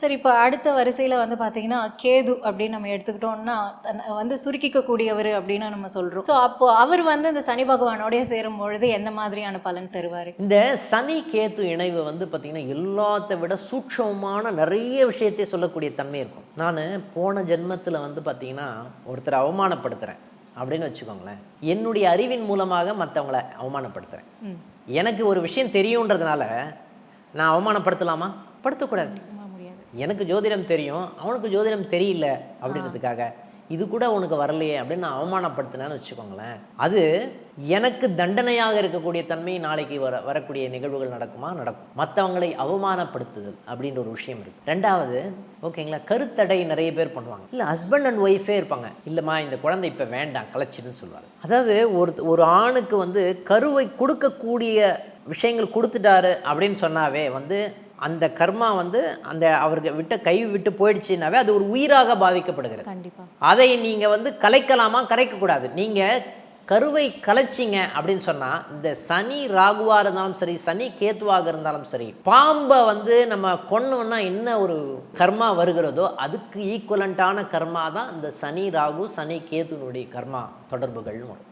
சரி இப்போ அடுத்த வரிசையில் வந்து பார்த்தீங்கன்னா கேது அப்படின்னு நம்ம எடுத்துக்கிட்டோம்னா வந்து சுருக்கிக்கக்கூடியவர் அப்படின்னு நம்ம சொல்கிறோம் ஸோ அப்போ அவர் வந்து இந்த சனி பகவானோடய சேரும் பொழுது எந்த மாதிரியான பலன் தருவார்? இந்த சனி கேத்து இணைவு வந்து பார்த்திங்கன்னா எல்லாத்த விட சூட்சமமான நிறைய விஷயத்தை சொல்லக்கூடிய தன்மை இருக்கும். நான் போன ஜென்மத்தில் வந்து பார்த்திங்கன்னா ஒருத்தரை அவமானப்படுத்துகிறேன் அப்படின்னு வச்சுக்கோங்களேன். என்னுடைய அறிவின் மூலமாக மற்றவங்கள அவமானப்படுத்துகிறேன் எனக்கு ஒரு விஷயம் தெரியுன்றதுனால நான் அவமானப்படுத்தலாமா? படுத்தக்கூடாது. எனக்கு ஜோதிடம் தெரியும் அவனுக்கு ஜோதிடம் தெரியல அப்படின்றதுக்காக. இது கூட உனக்கு வரலையே அப்படின்னு நான் அவமானப்படுத்தினேன்னு வச்சுக்கோங்களேன். அது எனக்கு தண்டனையாக இருக்கக்கூடிய தன்மை நாளைக்கு வர வரக்கூடிய நிகழ்வுகள் நடக்குமா? நடக்கும். மற்றவங்களை அவமானப்படுத்துதல் அப்படின்ற ஒரு விஷயம் இருக்கு. ரெண்டாவது ஓகேங்களா? கருத்தடை நிறைய பேர் பண்ணுவாங்க. இல்லை ஹஸ்பண்ட் அண்ட் ஒய்ஃபே இருப்பாங்க. இல்லைம்மா இந்த குழந்தை இப்போ வேண்டாம் கலைச்சிடுன்னு சொல்லுவாங்க அதாவது ஒரு ஒரு ஆணுக்கு வந்து கருவை கொடுக்கக்கூடிய விஷயங்கள் கொடுத்துட்டாரு அப்படின்னு சொன்னாவே வந்து அந்த கர்மா வந்து அந்த அவருக்கு விட்ட கை விட்டு போயிடுச்சுனாவே அது ஒரு உயிராக பாவிக்கப்படுகிறது. கண்டிப்பாக அதை நீங்கள் வந்து கலைக்கலாமா? கரைக்கக்கூடாது. நீங்கள் கருவை கலைச்சிங்க அப்படின்னு சொன்னால் இந்த சனி ராகுவாக இருந்தாலும் சரி சனி கேத்துவாக இருந்தாலும் சரி பாம்பை வந்து நம்ம கொன்னோம்னா என்ன ஒரு கர்மா வருகிறதோ அதுக்கு ஈக்குவலண்ட்டான கர்மா தான் இந்த சனி ராகு சனி கேத்துனுடைய கர்மா தொடர்புகள்னு வரும்.